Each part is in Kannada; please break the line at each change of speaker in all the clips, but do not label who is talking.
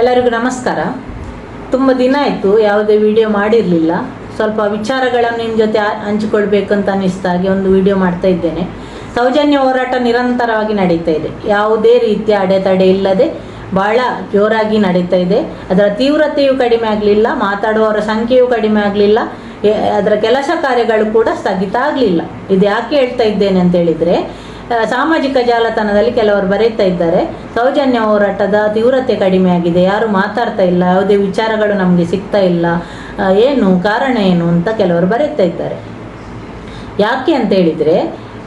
ಎಲ್ಲರಿಗೂ ನಮಸ್ಕಾರ. ತುಂಬ ದಿನ ಆಯಿತು, ಯಾವುದೇ ವಿಡಿಯೋ ಮಾಡಿರಲಿಲ್ಲ. ಸ್ವಲ್ಪ ವಿಚಾರಗಳನ್ನು ನಿಮ್ಮ ಜೊತೆ ಹಂಚಿಕೊಳ್ಬೇಕಂತ ಹಂಚಿಕೊಳ್ಬೇಕು ಅಂತ ಹಾಗೆ ಒಂದು ವಿಡಿಯೋ ಮಾಡ್ತಾ ಇದ್ದೇನೆ. ಸೌಜನ್ಯ ಹೋರಾಟ ನಿರಂತರವಾಗಿ ನಡೀತಾ ಇದೆ. ಯಾವುದೇ ರೀತಿಯ ಅಡೆತಡೆ ಇಲ್ಲದೆ ಬಹಳ ಜೋರಾಗಿ ನಡೀತಾ ಇದೆ. ಅದರ ತೀವ್ರತೆಯು ಕಡಿಮೆ ಆಗಲಿಲ್ಲ, ಮಾತಾಡುವವರ ಸಂಖ್ಯೆಯೂ ಕಡಿಮೆ ಆಗಲಿಲ್ಲ ಅದರ ಕೆಲಸ ಕಾರ್ಯಗಳು ಕೂಡ ಸ್ಥಗಿತ ಆಗಲಿಲ್ಲ. ಇದು ಯಾಕೆ ಹೇಳ್ತಾ ಇದ್ದೇನೆ ಅಂತ ಹೇಳಿದರೆ ಸಾಮಾಜಿಕ ಜಾಲತಾಣದಲ್ಲಿ ಕೆಲವರು ಬರೀತಾ ಇದ್ದಾರೆ, ಸೌಜನ್ಯ ಹೋರಾಟದ ತೀವ್ರತೆ ಕಡಿಮೆ ಆಗಿದೆ ಯಾರು ಮಾತಾಡ್ತಾ ಇಲ್ಲ, ಯಾವುದೇ ವಿಚಾರಗಳು ನಮಗೆ ಸಿಗ್ತಾ ಇಲ್ಲ ಏನು, ಕಾರಣ ಏನು ಅಂತ ಕೆಲವರು ಬರೀತಾ ಇದ್ದಾರೆ. ಯಾಕೆ ಅಂತ ಹೇಳಿದ್ರೆ,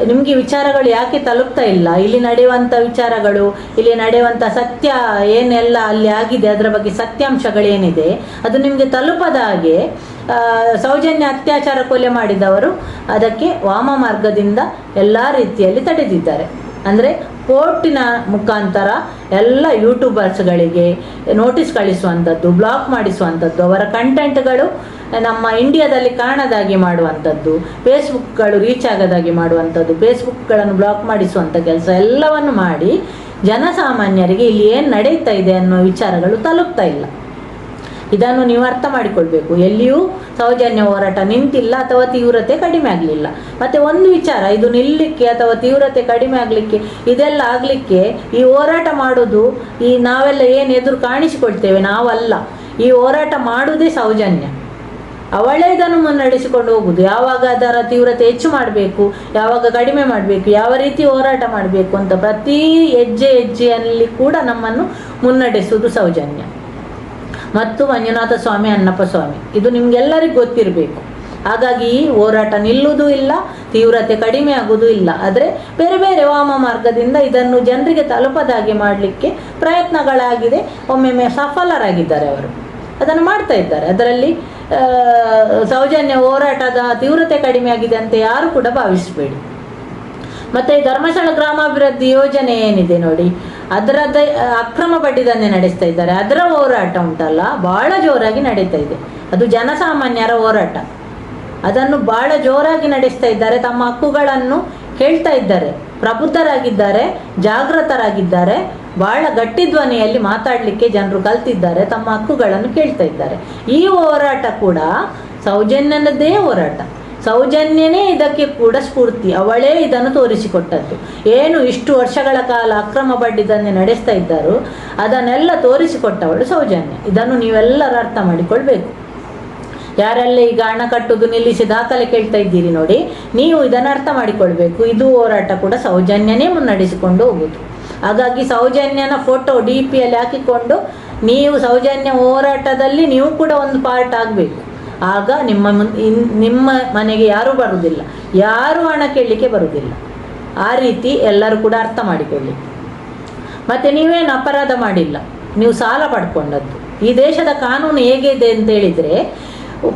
ನಿಮಗೆ ವಿಚಾರಗಳು ಯಾಕೆ ತಲುಪ್ತಾ ಇಲ್ಲ? ಇಲ್ಲಿ ನಡೆಯುವಂಥ ವಿಚಾರಗಳು, ಇಲ್ಲಿ ನಡೆಯುವಂಥ ಸತ್ಯ ಏನೆಲ್ಲ ಅಲ್ಲಿ ಆಗಿದೆ, ಅದರ ಬಗ್ಗೆ ಸತ್ಯಾಂಶಗಳೇನಿದೆ, ಅದು ನಿಮಗೆ ತಲುಪದ ಹಾಗೆ ಸೌಜನ್ಯ ಅತ್ಯಾಚಾರ ಕೊಲೆ ಮಾಡಿದವರು ಅದಕ್ಕೆ ವಾಮ ಮಾರ್ಗದಿಂದ ಎಲ್ಲ ರೀತಿಯಲ್ಲಿ ತಡೆದಿದ್ದಾರೆ. ಅಂದರೆ ಕೋರ್ಟಿನ ಮುಖಾಂತರ ಎಲ್ಲ ಯೂಟ್ಯೂಬರ್ಸ್ಗಳಿಗೆ ನೋಟಿಸ್ ಕಳಿಸುವಂಥದ್ದು, ಬ್ಲಾಕ್ ಮಾಡಿಸುವಂಥದ್ದು, ಅವರ ಕಂಟೆಂಟ್ಗಳು ನಮ್ಮ ಇಂಡಿಯಾದಲ್ಲಿ ಕಾಣದಾಗಿ ಮಾಡುವಂಥದ್ದು, ಫೇಸ್ಬುಕ್ಗಳು ರೀಚ್ ಆಗದಾಗಿ ಮಾಡುವಂಥದ್ದು, ಫೇಸ್ಬುಕ್ಗಳನ್ನು ಬ್ಲಾಕ್ ಮಾಡಿಸುವಂಥ ಕೆಲಸ ಎಲ್ಲವನ್ನು ಮಾಡಿ ಜನಸಾಮಾನ್ಯರಿಗೆ ಇಲ್ಲಿ ಏನು ನಡೀತಾ ಇದೆ ಅನ್ನೋ ವಿಚಾರಗಳು ತಲುಪ್ತಾ ಇಲ್ಲ. ಇದನ್ನು ನೀವು ಅರ್ಥ ಮಾಡಿಕೊಳ್ಬೇಕು. ಎಲ್ಲಿಯೂ ಸೌಜನ್ಯ ಹೋರಾಟ ನಿಂತಿಲ್ಲ ಅಥವಾ ತೀವ್ರತೆ ಕಡಿಮೆ ಆಗಲಿಲ್ಲ. ಮತ್ತೆ ಒಂದು ವಿಚಾರ, ಇದು ನಿಲ್ಲಲಿಕ್ಕೆ ಅಥವಾ ತೀವ್ರತೆ ಕಡಿಮೆ ಆಗಲಿಕ್ಕೆ, ಇದೆಲ್ಲ ಆಗಲಿಕ್ಕೆ ಈ ಹೋರಾಟ ಮಾಡೋದು ಈ ನಾವೆಲ್ಲ ಏನು ಎದುರು ಕಾಣಿಸಿಕೊಳ್ತೇವೆ? ನಾವಲ್ಲ. ಈ ಹೋರಾಟ ಮಾಡುವುದೇ ಸೌಜನ್ಯ. ಅವಳೇ ಇದನ್ನು ಮುನ್ನಡೆಸಿಕೊಂಡು ಹೋಗುದು? ಯಾವಾಗ ಅದರ ತೀವ್ರತೆ ಹೆಚ್ಚು ಮಾಡಬೇಕು? ಯಾವಾಗ ಕಡಿಮೆ ಮಾಡಬೇಕು? ಯಾವ ರೀತಿ ಹೋರಾಟ ಮಾಡಬೇಕು? ಅಂತ ಪ್ರತಿ ಹೆಜ್ಜೆ ಹೆಜ್ಜೆಯಲ್ಲಿ ಕೂಡ ನಮ್ಮನ್ನು ಮುನ್ನಡೆಸುವುದು ಸೌಜನ್ಯ. ಮತ್ತು ಮಂಜುನಾಥ ಸ್ವಾಮಿ ಅನ್ನಪ್ಪ ಸ್ವಾಮಿ. ಇದು ನಿಮ್ಗೆಲ್ಲರಿಗೂ ಗೊತ್ತಿರಬೇಕು. ಹಾಗಾಗಿ ಹೋರಾಟ ನಿಲ್ಲುವುದೂ ಇಲ್ಲ, ತೀವ್ರತೆ ಕಡಿಮೆ ಆಗುವುದೂ ಇಲ್ಲ. ಆದರೆ ಬೇರೆ ಬೇರೆ ವಾಮ ಮಾರ್ಗದಿಂದ ಇದನ್ನು ಜನರಿಗೆ ತಲುಪದಾಗಿ ಮಾಡಲಿಕ್ಕೆ ಪ್ರಯತ್ನಗಳಾಗಿದೆ. ಒಮ್ಮೊಮ್ಮೆ ಸಫಲರಾಗಿದ್ದಾರೆ ಅವರು. ಅದನ್ನು ಮಾಡ್ತಾ ಇದ್ದಾರೆ. ಅದರಲ್ಲಿ ಸೌಜನ್ಯ ಹೋರಾಟದ ತೀವ್ರತೆ ಕಡಿಮೆ ಆಗಿದೆ ಅಂತ ಯಾರು ಕೂಡ ಭಾವಿಸಬೇಡಿ. ಮತ್ತೆ ಧರ್ಮಸ್ಥಳ ಗ್ರಾಮಾಭಿವೃದ್ಧಿ ಯೋಜನೆ ಏನಿದೆ ನೋಡಿ. ಅದರದ ಅಕ್ರಮ ಬಡ್ಡಿ ದಂಧೆ ನಡೆಸ್ತಾ ಇದ್ದಾರೆ. ಅದರ ಹೋರಾಟ ಉಂಟಲ್ಲ ಬಹಳ ಜೋರಾಗಿ ನಡೀತಾ ಇದೆ. ಅದು ಜನಸಾಮಾನ್ಯರ ಹೋರಾಟ. ಅದನ್ನು ಬಹಳ ಜೋರಾಗಿ ನಡೆಸ್ತಾ ಇದ್ದಾರೆ, ತಮ್ಮ ಹಕ್ಕುಗಳನ್ನು ಕೇಳ್ತಾ ಇದ್ದಾರೆ. ಪ್ರಬುದ್ಧರಾಗಿದ್ದಾರೆ, ಜಾಗೃತರಾಗಿದ್ದಾರೆ. ಬಹಳ ಗಟ್ಟಿ ಧ್ವನಿಯಲ್ಲಿ ಮಾತಾಡಲಿಕ್ಕೆ ಜನರು ಕಲ್ತಿದ್ದಾರೆ, ತಮ್ಮ ಹಕ್ಕುಗಳನ್ನು ಕೇಳ್ತಾ ಇದ್ದಾರೆ. ಈ ಹೋರಾಟ ಕೂಡ ಸೌಜನ್ಯನದೇ ಹೋರಾಟ. ಸೌಜನ್ಯನೇ ಇದಕ್ಕೆ ಕೂಡ ಸ್ಫೂರ್ತಿ. ಅವಳೇ ಇದನ್ನು ತೋರಿಸಿಕೊಟ್ಟದ್ದು. ಏನು ಇಷ್ಟು ವರ್ಷಗಳ ಕಾಲ ಅಕ್ರಮ ಬಡ್ಡಿ ದಂಧೆ ನಡೆಸ್ತಾ ಇದ್ದರು ಅದನ್ನೆಲ್ಲ ತೋರಿಸಿಕೊಟ್ಟವಳು ಸೌಜನ್ಯ. ಇದನ್ನು ನೀವೆಲ್ಲರೂ ಅರ್ಥ ಮಾಡಿಕೊಳ್ಬೇಕು. ಯಾರೆಲ್ಲ ಈಗ ಹಣ ಕಟ್ಟುದು ನಿಲ್ಲಿಸಿ ದಾಖಲೆ ಕೇಳ್ತಾ ಇದ್ದೀರಿ ನೋಡಿ, ನೀವು ಇದನ್ನು ಅರ್ಥ ಮಾಡಿಕೊಳ್ಬೇಕು. ಇದು ಹೋರಾಟ ಕೂಡ ಸೌಜನ್ಯನೇ ಮುನ್ನಡೆಸಿಕೊಂಡು ಹೋಗುದು ಹಾಗಾಗಿ ಸೌಜನ್ಯನ ಫೋಟೋ ಡಿ ಪಿಯಲ್ಲಿ ಹಾಕಿಕೊಂಡು ನೀವು ಸೌಜನ್ಯ ಹೋರಾಟದಲ್ಲಿ ನೀವು ಕೂಡ ಒಂದು ಪಾರ್ಟ್ ಆಗಬೇಕು. ಆಗ ನಿಮ್ಮ ನಿಮ್ಮ ಮನೆಗೆ ಯಾರೂ ಬರುವುದಿಲ್ಲ ಯಾರೂ ಹಣ ಕೇಳಲಿಕ್ಕೆ ಬರುವುದಿಲ್ಲ ಆ ರೀತಿ ಎಲ್ಲರೂ ಕೂಡ ಅರ್ಥ ಮಾಡಿಕೊಳ್ಳಿ. ಮತ್ತೆ ನೀವೇನು ಅಪರಾಧ ಮಾಡಿಲ್ಲ. ನೀವು ಸಾಲ ಪಡ್ಕೊಂಡದ್ದು. ಈ ದೇಶದ ಕಾನೂನು ಹೇಗಿದೆ ಅಂತ ಹೇಳಿದರೆ,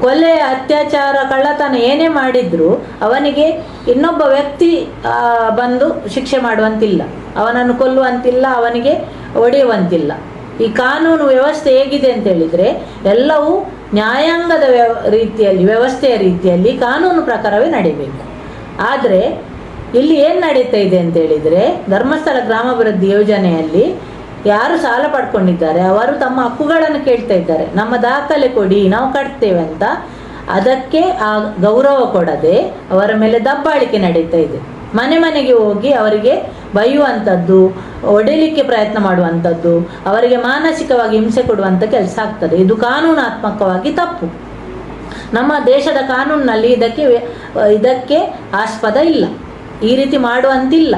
ಕೊಲೆ, ಅತ್ಯಾಚಾರ, ಕಳ್ಳತನ ಏನೇ ಮಾಡಿದ್ರು ಅವನಿಗೆ ಇನ್ನೊಬ್ಬ ವ್ಯಕ್ತಿ ಬಂದು ಶಿಕ್ಷೆ ಮಾಡುವಂತಿಲ್ಲ. ಅವನನ್ನು ಕೊಲ್ಲುವಂತಿಲ್ಲ, ಅವನಿಗೆ ಒಡೆಯುವಂತಿಲ್ಲ ಈ ಕಾನೂನು ವ್ಯವಸ್ಥೆ ಹೇಗಿದೆ ಅಂತ ಹೇಳಿದರೆ, ಎಲ್ಲವೂ ನ್ಯಾಯಾಂಗದ ವ್ಯವ ರೀತಿಯಲ್ಲಿ, ವ್ಯವಸ್ಥೆಯ ರೀತಿಯಲ್ಲಿ ಕಾನೂನು ಪ್ರಕಾರವೇ ನಡೀಬೇಕು. ಆದರೆ, ಇಲ್ಲಿ ಏನು ನಡೀತಾ ಇದೆ ಅಂತ ಹೇಳಿದರೆ, ಧರ್ಮಸ್ಥಳ ಗ್ರಾಮಾಭಿವೃದ್ಧಿ ಯೋಜನೆಯಲ್ಲಿ ಯಾರು ಸಾಲ ಪಡ್ಕೊಂಡಿದ್ದಾರೆ, ಅವರು ತಮ್ಮ ಹಕ್ಕುಗಳನ್ನು ಕೇಳ್ತಾ ಇದ್ದಾರೆ. ನಮ್ಮ ದಾಖಲೆ ಕೊಡಿ, ನಾವು ಕಟ್ತೇವೆ ಅಂತ ಅದಕ್ಕೆ ಆ ಗೌರವ ಕೊಡದೆ ಅವರ ಮೇಲೆ ದಬ್ಬಾಳಿಕೆ ನಡೀತಾ ಇದೆ. ಮನೆ ಮನೆಗೆ ಹೋಗಿ ಅವರಿಗೆ ಬೈಯುವಂಥದ್ದು, ಒಡೆಯಲಿಕ್ಕೆ ಪ್ರಯತ್ನ ಮಾಡುವಂಥದ್ದು, ಅವರಿಗೆ ಮಾನಸಿಕವಾಗಿ ಹಿಂಸೆ ಕೊಡುವಂಥ ಕೆಲಸ ಆಗ್ತದೆ. ಇದು ಕಾನೂನಾತ್ಮಕವಾಗಿ ತಪ್ಪು. ನಮ್ಮ ದೇಶದ ಕಾನೂನಿನಲ್ಲಿ ಇದಕ್ಕೆ ಇದಕ್ಕೆ ಆಸ್ಪದ ಇಲ್ಲ. ಈ ರೀತಿ ಮಾಡುವಂತಿಲ್ಲ.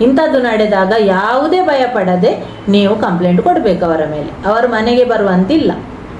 ಇಂಥದ್ದು ನಡೆದಾಗ ಯಾವುದೇ ಭಯಪಡದೆ ನೀವು ಕಂಪ್ಲೇಂಟ್ ಕೊಡಬೇಕು ಅವರ ಮೇಲೆ. ಅವರು ಮನೆಗೆ ಬರುವಂತಿಲ್ಲ.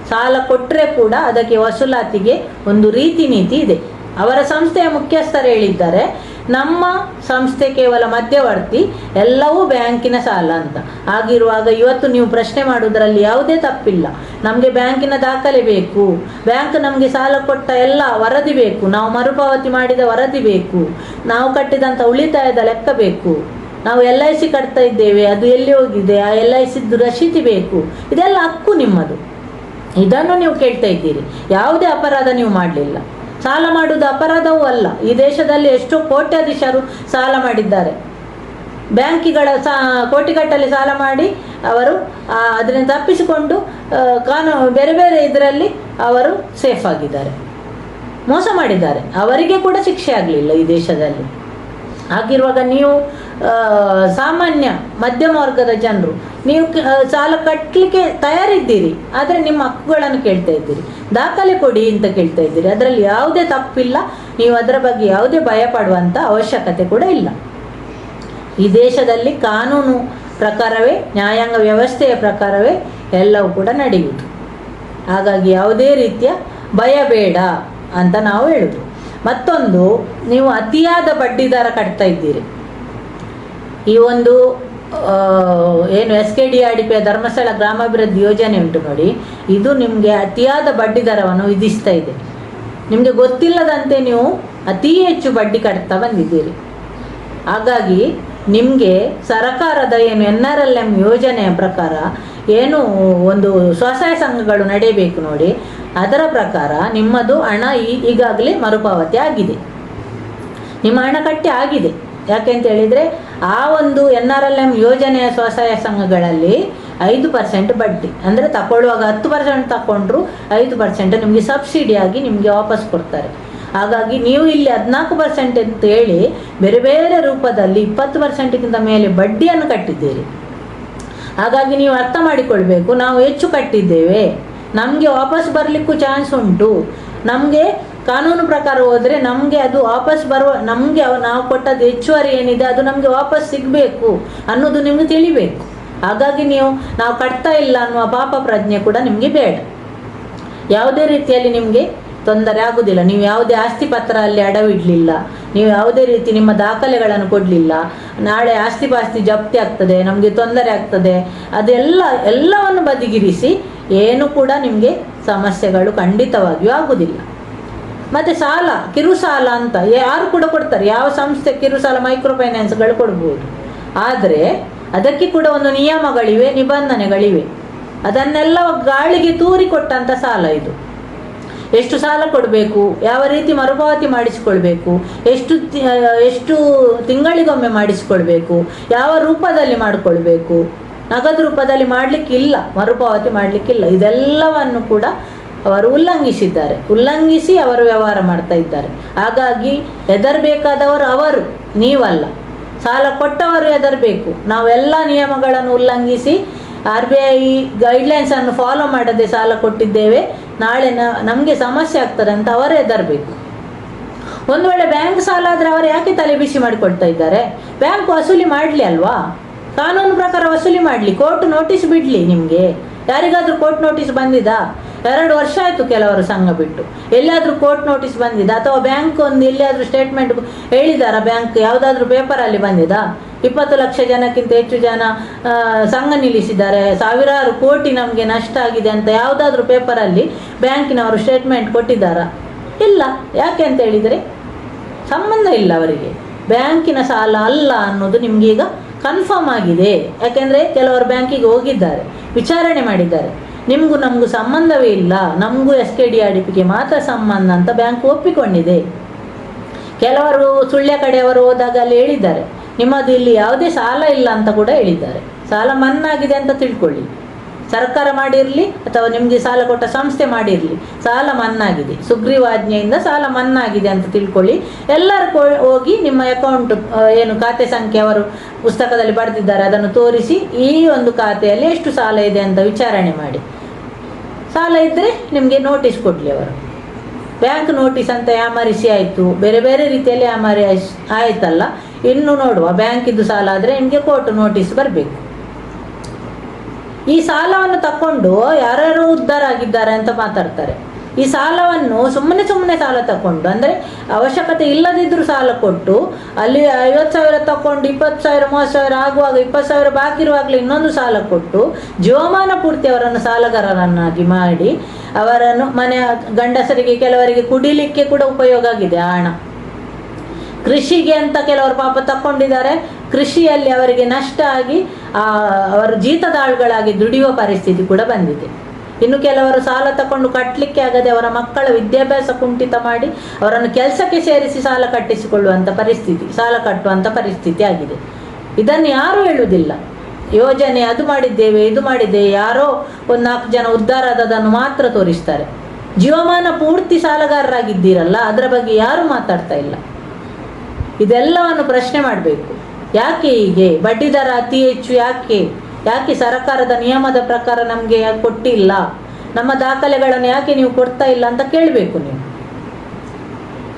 ಸಾಲ ಕೊಟ್ಟರೆ ಕೂಡ ಅದಕ್ಕೆ ವಸೂಲಾತಿಗೆ ಒಂದು ರೀತಿ ನೀತಿ ಇದೆ. ಅವರ ಸಂಸ್ಥೆಯ ಮುಖ್ಯಸ್ಥರು ಹೇಳಿದ್ದಾರೆ ನಮ್ಮ ಸಂಸ್ಥೆ ಕೇವಲ ಮಧ್ಯವರ್ತಿ, ಎಲ್ಲವೂ ಬ್ಯಾಂಕಿನ ಸಾಲ ಅಂತ. ಆಗಿರುವಾಗ ಇವತ್ತು ನೀವು ಪ್ರಶ್ನೆ ಮಾಡುವುದರಲ್ಲಿ ಯಾವುದೇ ತಪ್ಪಿಲ್ಲ. ನಮಗೆ ಬ್ಯಾಂಕಿನ ದಾಖಲೆ ಬೇಕು. ಬ್ಯಾಂಕ್ ನಮಗೆ ಸಾಲ ಕೊಟ್ಟ ಎಲ್ಲ ವರದಿ ಬೇಕು. ನಾವು ಮರುಪಾವತಿ ಮಾಡಿದ ವರದಿ ಬೇಕು. ನಾವು ಕಟ್ಟಿದಂಥ ಉಳಿತಾಯದ ಲೆಕ್ಕ ಬೇಕು. ನಾವು ಎಲ್ ಐ ಸಿ ಕಟ್ತಾ ಇದ್ದೇವೆ, ಅದು ಎಲ್ಲಿ ಹೋಗಿದೆ, ಆ ಎಲ್ ಐ ಸಿದ್ದು ರಶೀತಿ ಬೇಕು. ಇದೆಲ್ಲ ಹಕ್ಕು ನಿಮ್ಮದು. ಇದನ್ನು ನೀವು ಕೇಳ್ತಾ ಇದ್ದೀರಿ. ಯಾವುದೇ ಅಪರಾಧ ನೀವು ಮಾಡಲಿಲ್ಲ. ಸಾಲ ಮಾಡುವುದು ಅಪರಾಧವೂ ಅಲ್ಲ. ಈ ದೇಶದಲ್ಲಿ ಎಷ್ಟೋ ಕೋಟ್ಯಾಧೀಶರು ಸಾಲ ಮಾಡಿದ್ದಾರೆ. ಬ್ಯಾಂಕಿಗಳ ಸಾ, ಕೋಟಿಗಟ್ಟಲೆ ಸಾಲ ಮಾಡಿ ಅವರು ಅದರಿಂದ ತಪ್ಪಿಸಿಕೊಂಡು ಕಾನೂನು ಬೇರೆ ಬೇರೆ ಇದರಲ್ಲಿ ಅವರು ಸೇಫ್ ಆಗಿದ್ದಾರೆ. ಮೋಸ ಮಾಡಿದ್ದಾರೆ. ಅವರಿಗೆ ಕೂಡ ಶಿಕ್ಷೆ ಆಗಲಿಲ್ಲ ಈ ದೇಶದಲ್ಲಿ. ಹಾಗಿರುವಾಗ ನೀವು ಸಾಮಾನ್ಯ ಮಧ್ಯಮ ವರ್ಗದ ಜನರು, ನೀವು ಸಾಲ ಕಟ್ಟಲಿಕ್ಕೆ ತಯಾರಿದ್ದೀರಿ, ಆದರೆ ನಿಮ್ಮ ಹಕ್ಕುಗಳನ್ನು ಕೇಳ್ತಾ ಇದ್ದೀರಿ. ದಾಖಲೆ ಕೊಡಿ ಅಂತ ಕೇಳ್ತಾ ಇದ್ದೀರಿ. ಅದರಲ್ಲಿ ಯಾವುದೇ ತಪ್ಪಿಲ್ಲ, ನೀವು ಅದರ ಬಗ್ಗೆ ಯಾವುದೇ ಭಯ ಪಡುವಂಥ ಅವಶ್ಯಕತೆ ಕೂಡ ಇಲ್ಲ. ಈ ದೇಶದಲ್ಲಿ ಕಾನೂನು ಪ್ರಕಾರವೇ, ನ್ಯಾಯಾಂಗ ವ್ಯವಸ್ಥೆಯ ಪ್ರಕಾರವೇ ಎಲ್ಲವೂ ಕೂಡ ನಡೆಯುವುದು. ಹಾಗಾಗಿ ಯಾವುದೇ ರೀತಿಯ ಭಯ ಬೇಡ ಅಂತ ನಾವು ಹೇಳುದು ಮತ್ತೊಂದು, ನೀವು ಅತಿಯಾದ ಬಡ್ಡಿ ದರ ಕಟ್ತಾ ಇದ್ದೀರಿ. ಈ ಒಂದು ಏನು S K D R D P Dharmasthala ಗ್ರಾಮಾಭಿವೃದ್ಧಿ ಯೋಜನೆ ಉಂಟು ನೋಡಿ, ಇದು ನಿಮಗೆ ಅತಿಯಾದ ಬಡ್ಡಿ ದರವನ್ನು ವಿಧಿಸ್ತಾ ಇದೆ. ನಿಮಗೆ ಗೊತ್ತಿಲ್ಲದಂತೆ ನೀವು ಅತಿ ಹೆಚ್ಚು ಬಡ್ಡಿ ಕಟ್ತಾ ಬಂದಿದ್ದೀರಿ. ಹಾಗಾಗಿ, ನಿಮಗೆ ಸರಕಾರದ ಏನು ಎನ್ ಆರ್ ಎಲ್ ಎಂ ಯೋಜನೆಯ ಪ್ರಕಾರ, ಏನು ಒಂದು ಸ್ವಸಹಾಯ ಸಂಘಗಳು ನಡೆಯಬೇಕು ನೋಡಿ ಅದರ ಪ್ರಕಾರ ನಿಮ್ಮದು ಹಣ ಈಗಾಗಲೇ ಮರುಪಾವತಿ ಆಗಿದೆ. ನಿಮ್ಮ ಹಣ ಕಟ್ಟಿ ಆಗಿದೆ. ಯಾಕೆ ಅಂತ ಹೇಳಿದ್ರೆ ಆ ಒಂದು ಎನ್ ಆರ್ ಎಲ್ ಎಂ ಯೋಜನೆಯ ಸ್ವಸಹಾಯ ಸಂಘಗಳಲ್ಲಿ ಐದು ಪರ್ಸೆಂಟ್ ಬಡ್ಡಿ. ಅಂದರೆ ತಗೊಳ್ಳುವಾಗ ಹತ್ತು ಪರ್ಸೆಂಟ್ ತಗೊಂಡ್ರು ಐದು ಪರ್ಸೆಂಟ್ ನಿಮಗೆ ಸಬ್ಸಿಡಿಯಾಗಿ ನಿಮಗೆ ವಾಪಸ್ ಕೊಡ್ತಾರೆ. ಹಾಗಾಗಿ ನೀವು ಇಲ್ಲಿ ಹದಿನಾಲ್ಕು ಪರ್ಸೆಂಟ್ ಅಂತ ಹೇಳಿ ಬೇರೆ ಬೇರೆ ರೂಪದಲ್ಲಿ ಇಪ್ಪತ್ತು ಪರ್ಸೆಂಟ್ಗಿಂತ ಮೇಲೆ ಬಡ್ಡಿಯನ್ನು ಕಟ್ಟಿದ್ದೀರಿ. ಹಾಗಾಗಿ ನೀವು ಅರ್ಥ ಮಾಡಿಕೊಳ್ಬೇಕು, ನಾವು ಹೆಚ್ಚು ಕಟ್ಟಿದ್ದೇವೆ. ನಮಗೆ ವಾಪಸ್ ಬರಲಿಕ್ಕೂ ಚಾನ್ಸ್ ಉಂಟು. ನಮಗೆ ಕಾನೂನು ಪ್ರಕಾರ ಹೋದರೆ ನಮಗೆ ಅದು ವಾಪಸ್ ಬರುವ, ನಮಗೆ ನಾವು ಕೊಟ್ಟದ್ದು ಹೆಚ್ಚುವರಿ ಏನಿದೆ ಅದು ನಮಗೆ ವಾಪಸ್ ಸಿಗಬೇಕು ಅನ್ನೋದು ನಿಮಗೆ ತಿಳಿಬೇಕು. ಹಾಗಾಗಿ ನೀವು, ನಾವು ಕಟ್ತಾ ಇಲ್ಲ ಅನ್ನುವ ಪಾಪ ಪ್ರಜ್ಞೆ ಕೂಡ ನಿಮಗೆ ಬೇಡ. ಯಾವುದೇ ರೀತಿಯಲ್ಲಿ ನಿಮಗೆ ತೊಂದರೆ ಆಗುವುದಿಲ್ಲ ನೀವು ಯಾವುದೇ ಆಸ್ತಿ ಪತ್ರ ಅಲ್ಲಿ ಅಡವಿಡಲಿಲ್ಲ. ನೀವು ಯಾವುದೇ ರೀತಿ ನಿಮ್ಮ ದಾಖಲೆಗಳನ್ನು ಕೊಡಲಿಲ್ಲ. ನಾಳೆ ಆಸ್ತಿ ಪಾಸ್ತಿ ಜಪ್ತಿ ಆಗ್ತದೆ, ನಮಗೆ ತೊಂದರೆ ಆಗ್ತದೆ. ಅದೆಲ್ಲ ಎಲ್ಲವನ್ನು ಬದಿಗಿರಿಸಿ ಏನು ಕೂಡ ನಿಮಗೆ ಸಮಸ್ಯೆಗಳು ಖಂಡಿತವಾಗಿಯೂ ಆಗುವುದಿಲ್ಲ ಮತ್ತು ಸಾಲ ಕಿರು ಸಾಲ ಅಂತ ಯಾರು ಕೂಡ ಕೊಡ್ತಾರೆ. ಯಾವ ಸಂಸ್ಥೆ ಕಿರು ಸಾಲ ಮೈಕ್ರೋ ಫೈನಾನ್ಸ್ಗಳು ಕೊಡ್ಬೋದು. ಆದರೆ ಅದಕ್ಕೆ ಕೂಡ ಒಂದು ನಿಯಮಗಳಿವೆ, ನಿಬಂಧನೆಗಳಿವೆ. ಅದನ್ನೆಲ್ಲ ಗಾಳಿಗೆ ತೂರಿ ಕೊಟ್ಟಂಥ ಸಾಲ ಇದು. ಎಷ್ಟು ಸಾಲ ಕೊಡಬೇಕು, ಯಾವ ರೀತಿ ಮರುಪಾವತಿ ಮಾಡಿಸಿಕೊಳ್ಬೇಕು, ಎಷ್ಟು ಎಷ್ಟು ತಿಂಗಳಿಗೊಮ್ಮೆ ಮಾಡಿಸಿಕೊಳ್ಬೇಕು, ಯಾವ ರೂಪದಲ್ಲಿ ಮಾಡಿಕೊಳ್ಬೇಕು ನಗದು ರೂಪದಲ್ಲಿ ಮಾಡಲಿಕ್ಕಿಲ್ಲ ಮರುಪಾವತಿ ಮಾಡಲಿಕ್ಕಿಲ್ಲ ಇದೆಲ್ಲವನ್ನು ಕೂಡ ಅವರು ಉಲ್ಲಂಘಿಸಿದ್ದಾರೆ. ಉಲ್ಲಂಘಿಸಿ ಅವರು ವ್ಯವಹಾರ ಮಾಡ್ತಾ ಇದ್ದಾರೆ. ಹಾಗಾಗಿ ಹೆದರಬೇಕಾದವರು ಅವರು, ನೀವಲ್ಲ. ಸಾಲ ಕೊಟ್ಟವರು ಹೆದರಬೇಕು. ನಾವೆಲ್ಲ ನಿಯಮಗಳನ್ನು ಉಲ್ಲಂಘಿಸಿ ಆರ್ ಬಿ ಐ ಗೈಡ್ಲೈನ್ಸನ್ನು ಫಾಲೋ ಮಾಡದೆ ಸಾಲ ಕೊಟ್ಟಿದ್ದೇವೆ. ನಾಳೆ ನಮಗೆ ಸಮಸ್ಯೆ ಆಗ್ತದೆ ಅಂತ ಅವರು ಹೆದರಬೇಕು. ಒಂದು ವೇಳೆ ಬ್ಯಾಂಕ್ ಸಾಲ ಆದರೆ ಅವರು ಯಾಕೆ ತಲೆ ಬಿಸಿ ಮಾಡಿಕೊಡ್ತಾ ಇದ್ದಾರೆ? ಬ್ಯಾಂಕ್ ವಸೂಲಿ ಮಾಡಲಿ ಅಲ್ವಾ? ಕಾನೂನು ಪ್ರಕಾರ ವಸೂಲಿ ಮಾಡಲಿ, ಕೋರ್ಟ್ ನೋಟಿಸ್ ಬಿಡಲಿ ನಿಮಗೆ. ಯಾರಿಗಾದ್ರೂ ಕೋರ್ಟ್ ನೋಟಿಸ್ ಬಂದಿದಾ? ಎರಡು ವರ್ಷ ಆಯಿತು ಕೆಲವರು ಸಂಘ ಬಿಟ್ಟು. ಎಲ್ಲಾದರೂ ಕೋರ್ಟ್ ನೋಟಿಸ್ ಬಂದಿದೆ? ಅಥವಾ ಬ್ಯಾಂಕ್ ಒಂದು ಎಲ್ಲಿಯಾದರೂ ಸ್ಟೇಟ್ಮೆಂಟ್ ಹೇಳಿದಾರ ಬ್ಯಾಂಕ್? ಯಾವುದಾದ್ರೂ ಪೇಪರಲ್ಲಿ ಬಂದಿದಾ? ಇಪ್ಪತ್ತು ಲಕ್ಷ ಜನಕ್ಕಿಂತ ಹೆಚ್ಚು ಜನ ಸಂಘ ನಿಲ್ಲಿಸಿದ್ದಾರೆ. ಸಾವಿರಾರು ಕೋಟಿ ನಮಗೆ ನಷ್ಟ ಆಗಿದೆ ಅಂತ ಯಾವುದಾದ್ರೂ ಪೇಪರಲ್ಲಿ ಬ್ಯಾಂಕಿನವರು ಸ್ಟೇಟ್ಮೆಂಟ್ ಕೊಟ್ಟಿದ್ದಾರಾ? ಇಲ್ಲ. ಯಾಕೆ ಅಂತ ಹೇಳಿದರೆ ಸಂಬಂಧ ಇಲ್ಲ ಅವರಿಗೆ. ಬ್ಯಾಂಕಿನ ಸಾಲ ಅಲ್ಲ ಅನ್ನೋದು ನಿಮಗೀಗ ಕನ್ಫರ್ಮ್ ಆಗಿದೆ. ಯಾಕೆಂದರೆ ಕೆಲವರು ಬ್ಯಾಂಕಿಗೆ ಹೋಗಿದ್ದಾರೆ. ವಿಚಾರಣೆ ಮಾಡಿದ್ದಾರೆ. ನಿಮಗೂ ನಮಗೂ ಸಂಬಂಧವೇ ಇಲ್ಲ. ನಮಗೂ S K D R D ಪಿಗೆ ಮಾತ್ರ ಸಂಬಂಧ ಅಂತ ಬ್ಯಾಂಕ್ ಒಪ್ಪಿಕೊಂಡಿದೆ. ಕೆಲವರು ಸುಳ್ಯ ಕಡೆಯವರು ಹೋದಾಗ ಅಲ್ಲಿ ಹೇಳಿದ್ದಾರೆ. ನಿಮ್ಮದು ಇಲ್ಲಿ ಯಾವುದೇ ಸಾಲ ಇಲ್ಲ ಅಂತ ಕೂಡ ಹೇಳಿದ್ದಾರೆ. ಸಾಲ ಮನ್ನಾಗಿದೆ ಅಂತ ತಿಳ್ಕೊಳ್ಳಿ. ಸರ್ಕಾರ ಮಾಡಿರಲಿ ಅಥವಾ ನಿಮಗೆ ಸಾಲ ಕೊಟ್ಟ ಸಂಸ್ಥೆ ಮಾಡಿರಲಿ, ಸಾಲ ಮನ್ನಾಗಿದೆ. ಸುಗ್ರೀವಾಜ್ಞೆಯಿಂದ ಸಾಲ ಮನ್ನಾಗಿದೆ ಅಂತ ತಿಳ್ಕೊಳ್ಳಿ. ಎಲ್ಲರೂ ಹೋಗಿ ನಿಮ್ಮ ಅಕೌಂಟ್ ಏನು ಖಾತೆ ಸಂಖ್ಯೆ ಅವರು ಪುಸ್ತಕದಲ್ಲಿ ಬರೆದಿದ್ದಾರೆ, ಅದನ್ನು ತೋರಿಸಿ ಈ ಒಂದು ಖಾತೆಯಲ್ಲಿ ಎಷ್ಟು ಸಾಲ ಇದೆ ಅಂತ ವಿಚಾರಣೆ ಮಾಡಿ. ಸಾಲ ಇದ್ದರೆ ನಿಮಗೆ ನೋಟಿಸ್ ಕೊಡಲಿ ಅವರು. ಬ್ಯಾಂಕ್ ನೋಟಿಸ್ ಅಂತ ಯಾಮಾರಿಸಿ ಆಯಿತು, ಬೇರೆ ಬೇರೆ ರೀತಿಯಲ್ಲಿ ಯಾಮಾರಿ ಆಯ್ತಲ್ಲ. ಇನ್ನು ನೋಡುವ ಬ್ಯಾಂಕಿದ್ದು ಸಾಲ ಆದರೆ ನಿಮಗೆ ಕೋರ್ಟ್ ನೋಟಿಸ್ ಬರಬೇಕು. ಈ ಸಾಲವನ್ನು ತಕೊಂಡು ಯಾರ್ಯಾರು ಉದ್ಧಾರ ಆಗಿದ್ದಾರೆ ಅಂತ ಮಾತಾಡ್ತಾರೆ. ಈ ಸಾಲವನ್ನು ಸುಮ್ಮನೆ ಸುಮ್ಮನೆ ಸಾಲ ತಕೊಂಡು ಅಂದರೆ ಅವಶ್ಯಕತೆ ಇಲ್ಲದಿದ್ದರೂ ಸಾಲ ಕೊಟ್ಟು, ಅಲ್ಲಿ ಐವತ್ತು ಸಾವಿರ ತಕೊಂಡು ಇಪ್ಪತ್ತು ಸಾವಿರ, ಮೂವತ್ತು ಸಾವಿರ ಆಗುವಾಗ, ಇಪ್ಪತ್ತು ಸಾವಿರ ಬಾಕಿ ಇರುವಾಗಲೇ ಇನ್ನೊಂದು ಸಾಲ ಕೊಟ್ಟು, ಜೀವಮಾನ ಪೂರ್ತಿ ಅವರನ್ನು ಸಾಲಗಾರರನ್ನಾಗಿ ಮಾಡಿ, ಅವರನ್ನು ಮನೆ ಗಂಡಸರಿಗೆ, ಕೆಲವರಿಗೆ ಕುಡಿಲಿಕ್ಕೆ ಕೂಡ ಉಪಯೋಗ ಆಗಿದೆ ಹಣ. ಕೃಷಿಗೆ ಅಂತ ಕೆಲವರು ಪಾಪ ತಕ್ಕೊಂಡಿದ್ದಾರೆ ಕೃಷಿಯಲ್ಲಿ ಅವರಿಗೆ ನಷ್ಟ ಆಗಿ ಅವರು ಜೀತದಾಳುಗಳಾಗಿ ದುಡಿಯುವ ಪರಿಸ್ಥಿತಿ ಕೂಡ ಬಂದಿದೆ. ಇನ್ನು ಕೆಲವರು ಸಾಲ ತಕೊಂಡು ಕಟ್ಟಲಿಕ್ಕೆ ಆಗದೆ ಅವರ ಮಕ್ಕಳ ವಿದ್ಯಾಭ್ಯಾಸ ಕುಂಠಿತ ಮಾಡಿ ಅವರನ್ನು ಕೆಲಸಕ್ಕೆ ಸೇರಿಸಿ ಸಾಲ ಕಟ್ಟಿಸಿಕೊಳ್ಳುವಂಥ ಪರಿಸ್ಥಿತಿ, ಸಾಲ ಕಟ್ಟುವಂಥ ಪರಿಸ್ಥಿತಿ ಆಗಿದೆ. ಇದನ್ನು ಯಾರೂ ಹೇಳುವುದಿಲ್ಲ. ಯೋಜನೆ ಅದು ಮಾಡಿದ್ದೇವೆ, ಇದು ಮಾಡಿದ್ದೇವೆ, ಯಾರೋ ಒಂದು ನಾಲ್ಕು ಜನ ಉದ್ಧಾರ ಆದದನ್ನು ಮಾತ್ರ ತೋರಿಸ್ತಾರೆ. ಜೀವಮಾನ ಪೂರ್ತಿ ಸಾಲಗಾರರಾಗಿದ್ದೀರಲ್ಲ, ಅದರ ಬಗ್ಗೆ ಯಾರೂ ಮಾತಾಡ್ತಾ ಇಲ್ಲ. ಇದೆಲ್ಲವನ್ನು ಪ್ರಶ್ನೆ ಮಾಡಬೇಕು. ಯಾಕೆ ಹೀಗೆ? ಬಡ್ಡಿ ದರ ಅತಿ ಹೆಚ್ಚು ಯಾಕೆ? ಯಾಕೆ ಸರಕಾರದ ನಿಯಮದ ಪ್ರಕಾರ ನಮಗೆ ಕೊಟ್ಟಿಲ್ಲ? ನಮ್ಮ ದಾಖಲೆಗಳನ್ನು ಯಾಕೆ ನೀವು ಕೊಡ್ತಾ ಇಲ್ಲ ಅಂತ ಕೇಳಬೇಕು ನೀವು.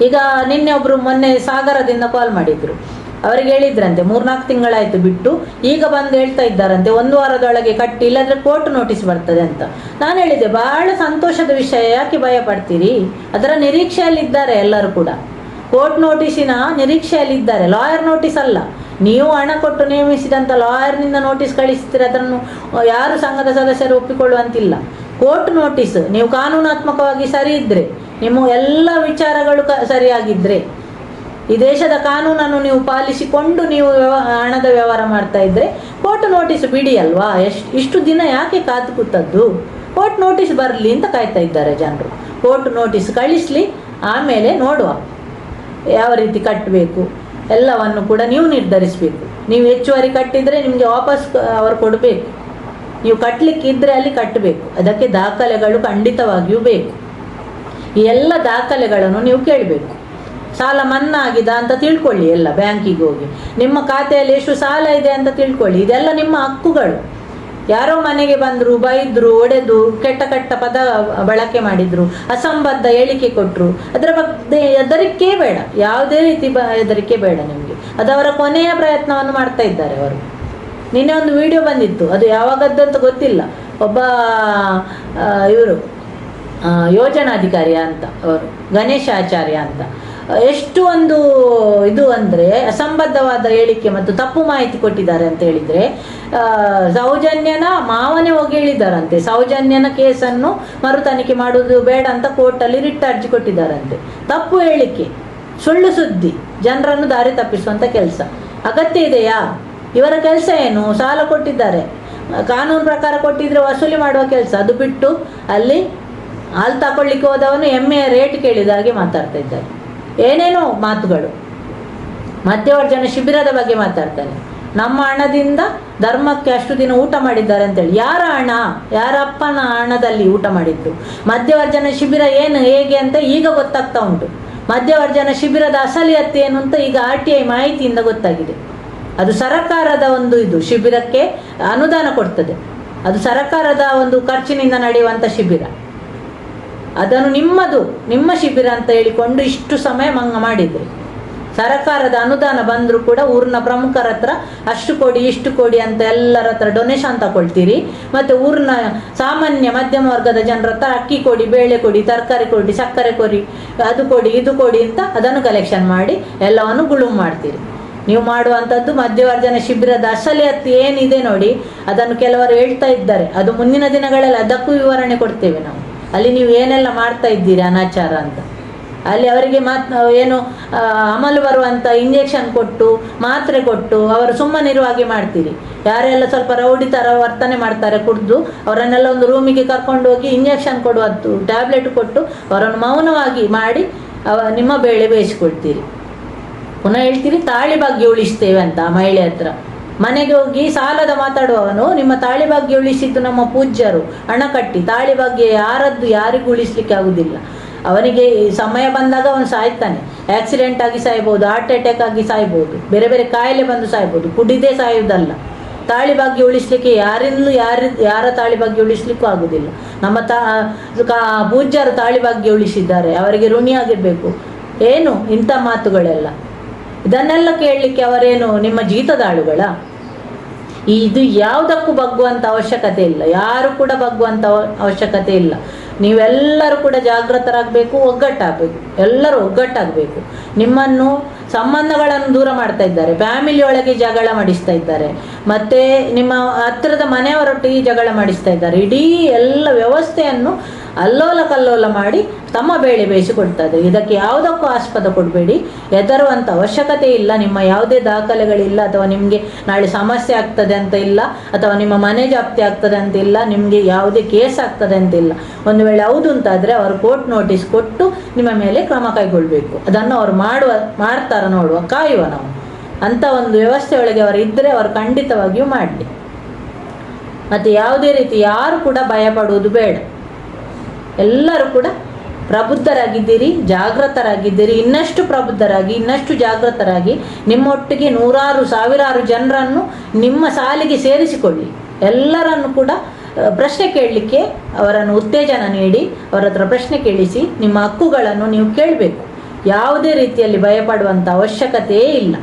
ಈಗ ನಿನ್ನೆ ಒಬ್ರು ಮೊನ್ನೆ ಸಾಗರದಿಂದ ಕಾಲ್ ಮಾಡಿದ್ರು. ಅವರಿಗೆ ಹೇಳಿದ್ರಂತೆ, ಮೂರ್ನಾಲ್ಕು ತಿಂಗಳಾಯ್ತು ಬಿಟ್ಟು, ಈಗ ಬಂದು ಹೇಳ್ತಾ ಇದ್ದಾರಂತೆ, ಒಂದು ವಾರದೊಳಗೆ ಕಟ್ಟಿ, ಇಲ್ಲಾದ್ರೆ ಕೋರ್ಟ್ ನೋಟಿಸ್ ಬರ್ತದೆ ಅಂತ. ನಾನು ಹೇಳಿದೆ ಬಹಳ ಸಂತೋಷದ ವಿಷಯ, ಯಾಕೆ ಭಯ ಪಡ್ತೀರಿ? ಅದರ ನಿರೀಕ್ಷೆಯಲ್ಲಿದ್ದಾರೆ ಎಲ್ಲರೂ ಕೂಡ. ಕೋರ್ಟ್ ನೋಟಿಸಿನ ನಿರೀಕ್ಷೆಯಲ್ಲಿದ್ದಾರೆ ಲಾಯರ್ ನೋಟಿಸ್ ಅಲ್ಲ. ನೀವು ಹಣ ಕೊಟ್ಟು ನೇಮಿಸಿದಂಥ ಲಾಯರ್ನಿಂದ ನೋಟಿಸ್ ಕಳಿಸ್ತೀರ, ಅದನ್ನು ಯಾರು ಸಂಘದ ಸದಸ್ಯರು ಒಪ್ಪಿಕೊಳ್ಳುವಂತಿಲ್ಲ. ಕೋರ್ಟ್ ನೋಟಿಸ್ ನೀವು ಕಾನೂನಾತ್ಮಕವಾಗಿ ಸರಿ ಇದ್ದರೆ ನಿಮ್ಮ ಎಲ್ಲ ವಿಚಾರಗಳು ಕ ಸರಿಯಾಗಿದ್ದರೆ ಈ ದೇಶದ ಕಾನೂನನ್ನು ನೀವು ಪಾಲಿಸಿಕೊಂಡು ನೀವು ಹಣದ ವ್ಯವಹಾರ ಮಾಡ್ತಾ ಇದ್ದರೆ ಕೋರ್ಟ್ ನೋಟಿಸ್ ಬಿಡಿ ಅಲ್ವಾ? ಎಷ್ಟು, ಇಷ್ಟು ದಿನ ಯಾಕೆ ಕಾದು ಕೂತದ್ದು? ಕೋರ್ಟ್ ನೋಟಿಸ್ ಬರಲಿ ಅಂತ ಕಾಯ್ತಾ ಇದ್ದಾರೆ ಜನರು. ಕೋರ್ಟ್ ನೋಟಿಸ್ ಕಳಿಸ್ಲಿ, ಆಮೇಲೆ ನೋಡುವ. ಯಾವ ರೀತಿ ಕಟ್ಟಬೇಕು ಎಲ್ಲವನ್ನು ಕೂಡ ನೀವು ನಿರ್ಧರಿಸಬೇಕು. ನೀವು ಹೆಚ್ಚುವರಿ ಕಟ್ಟಿದರೆ ನಿಮಗೆ ವಾಪಸ್ ಅವರು ಕೊಡಬೇಕು. ನೀವು ಕಟ್ಟಲಿಕ್ಕಿದ್ರೆ ಅಲ್ಲಿ ಕಟ್ಟಬೇಕು. ಅದಕ್ಕೆ ದಾಖಲೆಗಳು ಖಂಡಿತವಾಗಿಯೂ ಬೇಕು. ಈ ಎಲ್ಲ ದಾಖಲೆಗಳನ್ನು ನೀವು ಕೇಳಬೇಕು. ಸಾಲ ಮನ್ನಾ ಆಗಿದೆ ಅಂತ ತಿಳ್ಕೊಳ್ಳಿ ಎಲ್ಲ ಬ್ಯಾಂಕಿಗೆ ಹೋಗಿ. ನಿಮ್ಮ ಖಾತೆಯಲ್ಲಿ ಎಷ್ಟು ಸಾಲ ಇದೆ ಅಂತ ತಿಳ್ಕೊಳ್ಳಿ. ಇದೆಲ್ಲ ನಿಮ್ಮ ಹಕ್ಕುಗಳು. ಯಾರೋ ಮನೆಗೆ ಬಂದರು, ಬೈದ್ರು, ಒಡೆದು, ಕೆಟ್ಟ ಕೆಟ್ಟ ಪದ ಬಳಕೆ ಮಾಡಿದ್ರು, ಅಸಂಬದ್ಧ ಹೇಳಿಕೆ ಕೊಟ್ಟರು ಅದರ ಬಗ್ಗೆ ಹೆದರಿಕೆ ಬೇಡ. ಯಾವುದೇ ರೀತಿ ಬ ಹೆದರಿಕೆ ಬೇಡ ನಿಮಗೆ. ಅವರ ಕೊನೆಯ ಪ್ರಯತ್ನವನ್ನು ಮಾಡ್ತಾ ಇದ್ದಾರೆ ಅವರು. ನಿನ್ನೆ ಒಂದು ವಿಡಿಯೋ ಬಂದಿತ್ತು. ಅದು ಯಾವಾಗದ್ದು ಅಂತ ಗೊತ್ತಿಲ್ಲ. ಒಬ್ಬ ಇವರು ಯೋಜನಾಧಿಕಾರಿ ಅಂತ, ಅವರು ಗಣೇಶ ಆಚಾರ್ಯ ಅಂತ. ಎಷ್ಟು ಒಂದು ಇದು ಅಂದರೆ ಅಸಂಬದ್ಧವಾದ ಹೇಳಿಕೆ ಮತ್ತು ತಪ್ಪು ಮಾಹಿತಿ ಕೊಟ್ಟಿದ್ದಾರೆ ಅಂತ ಹೇಳಿದರೆ ಸೌಜನ್ಯನ ಮಾವನೇ ಹೋಗಿ ಹೇಳಿದ್ದಾರಂತೆ ಸೌಜನ್ಯನ ಕೇಸನ್ನು ಮರು ತನಿಖೆ ಮಾಡುವುದು ಬೇಡ ಅಂತ ಕೋರ್ಟಲ್ಲಿ ರಿಟ್ ಅರ್ಜಿ ಕೊಟ್ಟಿದ್ದಾರಂತೆ. ತಪ್ಪು ಹೇಳಿಕೆ, ಸುಳ್ಳು ಸುದ್ದಿ, ಜನರನ್ನು ದಾರಿ ತಪ್ಪಿಸುವಂಥ ಕೆಲಸ. ಅಗತ್ಯ ಇದೆಯಾ? ಇವರ ಕೆಲಸ ಏನು? ಸಾಲ ಕೊಟ್ಟಿದ್ದಾರೆ. ಕಾನೂನು ಪ್ರಕಾರ ಕೊಟ್ಟಿದ್ರೆ ವಸೂಲಿ ಮಾಡುವ ಕೆಲಸ. ಅದು ಬಿಟ್ಟು ಅಲ್ಲಿ ಹಾಲು ತಗೊಳ್ಳಿಕ್ಕೆ ಹೋದವನು ಎಮ್ಮೆಯ ರೇಟ್ ಕೇಳಿದ ಹಾಗೆ ಮಾತಾಡ್ತಾ ಇದ್ದಾರೆ. ಏನೇನೋ ಮಾತುಗಳು. ಮಧ್ಯವರ್ಜನ ಶಿಬಿರದ ಬಗ್ಗೆ ಮಾತಾಡ್ತಾನೆ. ನಮ್ಮ ಹಣದಿಂದ ಧರ್ಮಕ್ಕೆ ಅಷ್ಟು ದಿನ ಊಟ ಮಾಡಿದ್ದಾರೆ ಅಂತೇಳಿ. ಯಾರ ಹಣ? ಯಾರ ಅಪ್ಪನ ಹಣದಲ್ಲಿ ಊಟ ಮಾಡಿದ್ದು? ಮಧ್ಯವರ್ಜನ ಶಿಬಿರ ಏನು, ಹೇಗೆ ಅಂತ ಈಗ ಗೊತ್ತಾಗ್ತಾ ಉಂಟು. ಮಧ್ಯವರ್ಜನ ಶಿಬಿರದ ಅಸಲಿಯತ್ತು ಏನು ಅಂತ ಈಗ ಆರ್ ಟಿ ಐ ಮಾಹಿತಿಯಿಂದ ಗೊತ್ತಾಗಿದೆ. ಅದು ಸರಕಾರದ ಒಂದು ಇದು ಶಿಬಿರಕ್ಕೆ ಅನುದಾನ ಕೊಡ್ತದೆ. ಅದು ಸರಕಾರದ ಒಂದು ಖರ್ಚಿನಿಂದ ನಡೆಯುವಂಥ ಶಿಬಿರ. ಅದನ್ನು ನಿಮ್ಮದು, ನಿಮ್ಮ ಶಿಬಿರ ಅಂತ ಹೇಳಿಕೊಂಡು ಇಷ್ಟು ಸಮಯ ಮಂಗ ಮಾಡಿದ್ರಿ. ಸರಕಾರದ ಅನುದಾನ ಬಂದರೂ ಕೂಡ ಊರಿನ ಪ್ರಮುಖರ ಹತ್ರ ಅಷ್ಟು ಕೊಡಿ, ಇಷ್ಟು ಕೊಡಿ ಅಂತ ಎಲ್ಲರ ಹತ್ರ ಡೊನೇಷನ್ ತಗೊಳ್ತೀರಿ. ಮತ್ತು ಊರಿನ ಸಾಮಾನ್ಯ ಮಧ್ಯಮ ವರ್ಗದ ಜನರ ಹತ್ರ ಅಕ್ಕಿ ಕೊಡಿ, ಬೇಳೆ ಕೊಡಿ, ತರಕಾರಿ ಕೊಡಿ, ಸಕ್ಕರೆ ಕೊಡಿ, ಅದು ಕೊಡಿ, ಇದು ಕೊಡಿ ಅಂತ ಅದನ್ನು ಕಲೆಕ್ಷನ್ ಮಾಡಿ ಎಲ್ಲವನ್ನು ಗುಳುಮ್ ಮಾಡ್ತೀರಿ. ನೀವು ಮಾಡುವಂಥದ್ದು ಮಧ್ಯವರ್ಜನ ಶಿಬಿರದ ಅಸಲಿಯತ್ತು ಏನಿದೆ ನೋಡಿ, ಅದನ್ನು ಕೆಲವರು ಹೇಳ್ತಾ ಇದ್ದಾರೆ. ಅದು ಮುಂದಿನ ದಿನಗಳಲ್ಲಿ ಅದಕ್ಕೂ ವಿವರಣೆ ಕೊಡ್ತೇವೆ ನಾವು. ಅಲ್ಲಿ ನೀವು ಏನೆಲ್ಲ ಮಾಡ್ತಾ ಇದ್ದೀರಿ ಅನಾಚಾರ ಅಂತ? ಅಲ್ಲಿ ಅವರಿಗೆ ಮಾತ್, ಏನು ಅಮಲು ಬರುವಂಥ ಇಂಜೆಕ್ಷನ್ ಕೊಟ್ಟು, ಮಾತ್ರೆ ಕೊಟ್ಟು ಅವರು ಸುಮ್ಮನಿರುವ ಹಾಗೆ ಮಾಡ್ತೀರಿ. ಯಾರೆಲ್ಲ ಸ್ವಲ್ಪ ರೌಡಿ ಥರ ವರ್ತನೆ ಮಾಡ್ತಾರೆ ಕುಡಿದು, ಅವರನ್ನೆಲ್ಲ ಒಂದು ರೂಮಿಗೆ ಕರ್ಕೊಂಡು ಹೋಗಿ ಇಂಜೆಕ್ಷನ್ ಕೊಡುವತ್ತು ಟ್ಯಾಬ್ಲೆಟ್ ಕೊಟ್ಟು ಅವರನ್ನು ಮೌನವಾಗಿ ಮಾಡಿ, ಅವ, ನಿಮ್ಮ ಬೇಳೆ ಬೇಯಿಸ್ಕೊಳ್ತೀರಿ. ಪುನಃ ಹೇಳ್ತೀರಿ, ತಾಳಿ ಬಗ್ಗೆ ಉಳಿಸ್ತೇವೆ ಅಂತ ಆ ಮಹಿಳೆ ಹತ್ರ. ಮನೆಗೆ ಹೋಗಿ ಸಾಲದ ಮಾತಾಡುವವನು, ನಿಮ್ಮ ತಾಳಿ ಉಳಿಸಿದ್ದು ನಮ್ಮ ಪೂಜ್ಯರು. ಹಣ ಕಟ್ಟಿ, ತಾಳಿ ಯಾರದ್ದು ಯಾರಿಗೂ ಉಳಿಸ್ಲಿಕ್ಕೆ ಆಗುದಿಲ್ಲ ಅವನಿಗೆ ಸಮಯ ಬಂದಾಗ ಅವನು ಸಾಯ್ತಾನೆ. ಆಕ್ಸಿಡೆಂಟ್ ಆಗಿ ಸಾಯ್ಬೋದು ಹಾರ್ಟ್ ಅಟ್ಯಾಕ್ ಆಗಿ ಸಾಯ್ಬೋದು, ಬೇರೆ ಬೇರೆ ಕಾಯಿಲೆ ಬಂದು ಸಾಯ್ಬೋದು, ಕುಡಿದೇ ಸಾಯುವುದಲ್ಲ. ತಾಳಿ ಉಳಿಸ್ಲಿಕ್ಕೆ ಯಾರಿಂದಲೂ ಯಾರ ಯಾರ ತಾಳಿ ಉಳಿಸ್ಲಿಕ್ಕೂ ಆಗುದಿಲ್ಲ ನಮ್ಮ ತಾ ಪೂಜ್ಯರು ತಾಳಿ ಉಳಿಸಿದ್ದಾರೆ, ಅವರಿಗೆ ಋಣಿಯಾಗಿರ್ಬೇಕು. ಏನು? ಇಂಥ ಮಾತುಗಳೆಲ್ಲ. ಇದನ್ನೆಲ್ಲ ಕೇಳಲಿಕ್ಕೆ ಅವರೇನು ನಿಮ್ಮ ಜೀತದಾಳುಗಳ? ಇದು ಯಾವುದಕ್ಕೂ ಬಗ್ಗುವಂಥ ಅವಶ್ಯಕತೆ ಇಲ್ಲ. ಯಾರು ಕೂಡ ಬಗ್ಗುವಂಥ ಅವ- ಅವಶ್ಯಕತೆ ಇಲ್ಲ. ನೀವೆಲ್ಲರೂ ಕೂಡ ಜಾಗೃತರಾಗಬೇಕು ಒಗ್ಗಟ್ಟಾಗಬೇಕು. ಎಲ್ಲರೂ ಒಗ್ಗಟ್ಟಾಗಬೇಕು. ನಿಮ್ಮನ್ನು ಸಂಬಂಧಗಳನ್ನು ದೂರ ಮಾಡ್ತಾ ಇದ್ದಾರೆ. ಫ್ಯಾಮಿಲಿ ಒಳಗೆ ಜಗಳ ಮಾಡಿಸ್ತಾ ಇದ್ದಾರೆ. ಮತ್ತೆ ನಿಮ್ಮ ಹತ್ತಿರದ ಮನೆಯವರೊಟ್ಟಿಗೆ ಜಗಳ ಮಾಡಿಸ್ತಾ ಇದ್ದಾರೆ. ಇಡೀ ಎಲ್ಲ ವ್ಯವಸ್ಥೆಯನ್ನು ಅಲ್ಲೋಲ ಕಲ್ಲೋಲ ಮಾಡಿ ತಮ್ಮ ಬೇಳೆ ಬೇಯಿಸಿಕೊಡ್ತದೆ. ಇದಕ್ಕೆ ಯಾವುದಕ್ಕೂ ಆಸ್ಪದ ಕೊಡಬೇಡಿ. ಹೆದರುವಂಥ ಅವಶ್ಯಕತೆ ಇಲ್ಲ. ನಿಮ್ಮ ಯಾವುದೇ ದಾಖಲೆಗಳಿಲ್ಲ ಅಥವಾ ನಿಮಗೆ ನಾಳೆ ಸಮಸ್ಯೆ ಆಗ್ತದೆ ಅಂತ ಇಲ್ಲ, ಅಥವಾ ನಿಮ್ಮ ಮನೆ ಜಾಪ್ತಿ ಆಗ್ತದೆ ಅಂತ ಇಲ್ಲ, ನಿಮಗೆ ಯಾವುದೇ ಕೇಸ್ ಆಗ್ತದೆ ಅಂತ ಇಲ್ಲ. ಒಂದು ವೇಳೆ ಹೌದು ಅಂತಾದರೆ ಅವರು ಕೋರ್ಟ್ ನೋಟಿಸ್ ಕೊಟ್ಟು ನಿಮ್ಮ ಮೇಲೆ ಕ್ರಮ ಕೈಗೊಳ್ಳಬೇಕು ಅದನ್ನು ಅವರು ಮಾಡುವ, ಮಾಡ್ತಾರ ನೋಡುವ, ಕಾಯುವ ನಾವು. ಅಂಥ ಒಂದು ವ್ಯವಸ್ಥೆಯೊಳಗೆ ಅವರು ಇದ್ದರೆ ಅವರು ಖಂಡಿತವಾಗಿಯೂ ಮಾಡಲಿ. ಮತ್ತು ಯಾವುದೇ ರೀತಿ ಯಾರು ಕೂಡ ಭಯಪಡುವುದು ಬೇಡ. ಎಲ್ಲರೂ ಕೂಡ ಪ್ರಬುದ್ಧರಾಗಿದ್ದೀರಿ ಜಾಗೃತರಾಗಿದ್ದೀರಿ ಇನ್ನಷ್ಟು ಪ್ರಬುದ್ಧರಾಗಿ, ಇನ್ನಷ್ಟು ಜಾಗೃತರಾಗಿ ನಿಮ್ಮೊಟ್ಟಿಗೆ ನೂರಾರು, ಸಾವಿರಾರು ಜನರನ್ನು ನಿಮ್ಮ ಸಾಲಿಗೆ ಸೇರಿಸಿಕೊಳ್ಳಿ. ಎಲ್ಲರನ್ನು ಕೂಡ ಪ್ರಶ್ನೆ ಕೇಳಲಿಕ್ಕೆ ಅವರನ್ನು ಉತ್ತೇಜನ ನೀಡಿ, ಅವರ ಹತ್ರ ಪ್ರಶ್ನೆ ಕೇಳಿಸಿ, ನಿಮ್ಮ ಹಕ್ಕುಗಳನ್ನು ನೀವು ಕೇಳಬೇಕು. ಯಾವುದೇ ರೀತಿಯಲ್ಲಿ ಭಯಪಡುವಂಥ ಅವಶ್ಯಕತೆಯೇ ಇಲ್ಲ.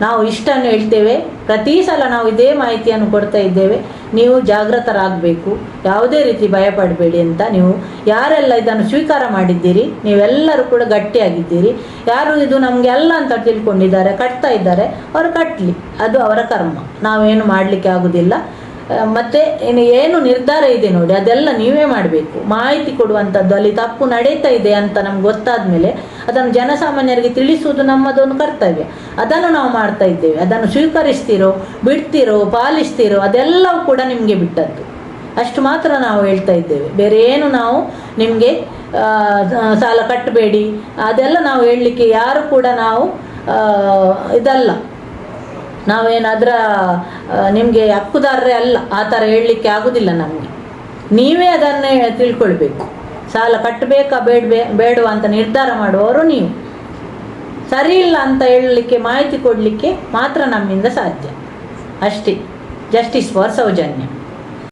ನಾವು ಇಷ್ಟನ್ನು ಹೇಳ್ತೇವೆ. ಪ್ರತಿ ಸಲ ನಾವು ಇದೇ ಮಾಹಿತಿಯನ್ನು ಕೊಡ್ತಾ ಇದ್ದೇವೆ. ನೀವು ಜಾಗೃತರಾಗಬೇಕು ಯಾವುದೇ ರೀತಿ ಭಯಪಡಬೇಡಿ ಅಂತ ನೀವು ಯಾರೆಲ್ಲ ಇದನ್ನು ಸ್ವೀಕಾರ ಮಾಡಿದ್ದೀರಿ, ನೀವೆಲ್ಲರೂ ಕೂಡ ಗಟ್ಟಿಯಾಗಿದ್ದೀರಿ. ಯಾರು ಇದು ನಮಗೆ ಅಲ್ಲ ಅಂತ ತಿಳ್ಕೊಂಡಿದ್ದಾರೆ, ಕಟ್ತಾ ಇದ್ದಾರೆ, ಅವರು ಕಟ್ಟಲಿ ಅದು ಅವರ ಕರ್ಮ. ನಾವೇನು ಮಾಡಲಿಕ್ಕೆ ಆಗುವುದಿಲ್ಲ ಮತ್ತೆ ಇನ್ನು ಏನು ನಿರ್ಧಾರ ಇದೆ ನೋಡಿ, ಅದೆಲ್ಲ ನೀವೇ ಮಾಡಬೇಕು. ಮಾಹಿತಿ ಕೊಡುವಂಥದ್ದು ಅಲ್ಲಿ ತಪ್ಪು ನಡೀತಾ ಇದೆ ಅಂತ ನಮ್ಗೆ ಗೊತ್ತಾದ ಮೇಲೆ ಅದನ್ನು ಜನಸಾಮಾನ್ಯರಿಗೆ ತಿಳಿಸುವುದು ನಮ್ಮದೊಂದು ಕರ್ತವ್ಯ. ಅದನ್ನು ನಾವು ಮಾಡ್ತಾ ಇದ್ದೇವೆ. ಅದನ್ನು ಸ್ವೀಕರಿಸ್ತಿರೋ, ಬಿಡ್ತಿರೋ, ಪಾಲಿಸ್ತಿರೋ, ಅದೆಲ್ಲವೂ ಕೂಡ ನಿಮಗೆ ಬಿಟ್ಟದ್ದು. ಅಷ್ಟು ಮಾತ್ರ ನಾವು ಹೇಳ್ತಾ ಇದ್ದೇವೆ. ಬೇರೆ ಏನು ನಾವು ನಿಮಗೆ ಸಾಲ ಕಟ್ಟಬೇಡಿ. ಅದೆಲ್ಲ ನಾವು ಹೇಳಲಿಕ್ಕೆ ಯಾರು ಕೂಡ ನಾವು ಇದಲ್ಲ. ನಾವೇನು ಅದರ ನಿಮಗೆ ಹಕ್ಕುದಾರರೇ ಅಲ್ಲ, ಆ ಥರ ಹೇಳಲಿಕ್ಕೆ ಆಗೋದಿಲ್ಲ ನಮಗೆ. ನೀವೇ ಅದನ್ನೇ ತಿಳ್ಕೊಳ್ಬೇಕು. ಸಾಲ ಕಟ್ಟಬೇಕಾ ಬೇಡ್ಬೇ ಬೇಡವಾ ಅಂತ ನಿರ್ಧಾರ ಮಾಡುವವರು ನೀವು. ಸರಿ ಇಲ್ಲ ಅಂತ ಹೇಳಲಿಕ್ಕೆ, ಮಾಹಿತಿ ಕೊಡಲಿಕ್ಕೆ ಮಾತ್ರ ನಮ್ಮಿಂದ ಸಾಧ್ಯ. ಅಷ್ಟೇ. Justice for Sowjanya.